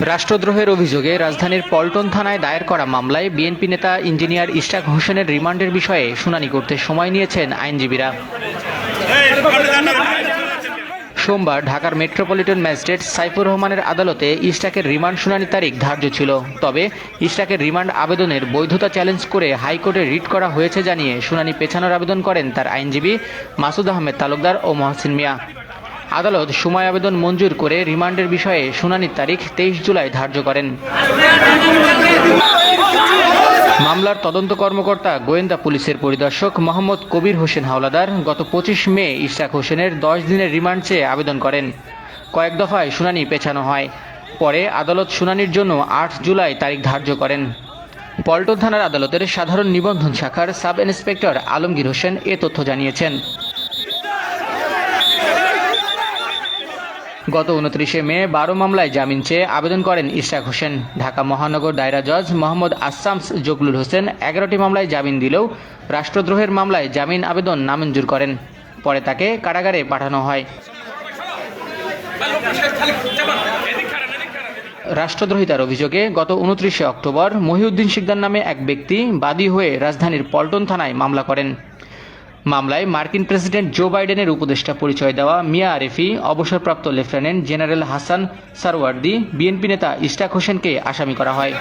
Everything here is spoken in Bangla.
রাষ্ট্রদ্রোহের অভিযোগে রাজধানীর পল্টন থানায় দায়ের করা মামলায় বিএনপি নেতা ইঞ্জিনিয়ার ইশরাক হোসেনের রিমান্ডের বিষয়ে শুনানি করতে সময় নিয়েছেন আইনজীবীরা। সোমবার ঢাকার মেট্রোপলিটন ম্যাজিস্ট্রেট সাইফুর রহমানের আদালতে ইশরাকের রিমান্ড শুনানির তারিখ ধার্য ছিল। তবে ইশরাকের রিমান্ড আবেদনের বৈধতা চ্যালেঞ্জ করে হাইকোর্টে রিট করা হয়েছে জানিয়ে শুনানি পেছানোর আবেদন করেন তার আইনজীবী মাসুদ আহমেদ তালুকদার ও মহসিন মিয়া। আদালত সময় আবেদন মঞ্জুর করে রিমান্ডের বিষয়ে শুনানির তারিখ তেইশ জুলাই ধার্য করেন। মামলার তদন্ত কর্মকর্তা গোয়েন্দা পুলিশের পরিদর্শক মোহাম্মদ কবির হোসেন হাওলাদার গত পঁচিশ মে ইশাক হোসেনের দশ দিনের রিমান্ড চেয়ে আবেদন করেন। কয়েক দফায় শুনানি পেছানো হয়। পরে আদালত শুনানির জন্য আট জুলাই তারিখ ধার্য করেন। পল্টন থানার আদালতের সাধারণ নিবন্ধন শাখার সাব ইন্সপেক্টর আলমগীর হোসেন এ তথ্য জানিয়েছেন। গত উনত্রিশে মে বারো মামলায় জামিন চেয়ে আবেদন করেন ইশরাক হোসেন। ঢাকা মহানগর দায়রা জজ মোহাম্মদ আসামস জগলুল হোসেন এগারোটি মামলায় জামিন দিলেও রাষ্ট্রদ্রোহের মামলায় জামিন আবেদন নামঞ্জুর করেন। পরে তাকে কারাগারে পাঠানো হয়। রাষ্ট্রদ্রোহিতার অভিযোগে গত উনত্রিশে অক্টোবর মহিউদ্দিন শিকদার নামে এক ব্যক্তি বাদী হয়ে রাজধানীর পল্টন থানায় মামলা করেন। মামলায় মার্কিন প্রেসিডেন্ট জো বাইডেনের উপদেষ্টা পরিচয় দেওয়া মিয়া আরেফি, অবসরপ্রাপ্ত lieutenant general Hasan Sarwardi, BNP নেতা ইস্টাক হোসেনকে আসামি করা হয়।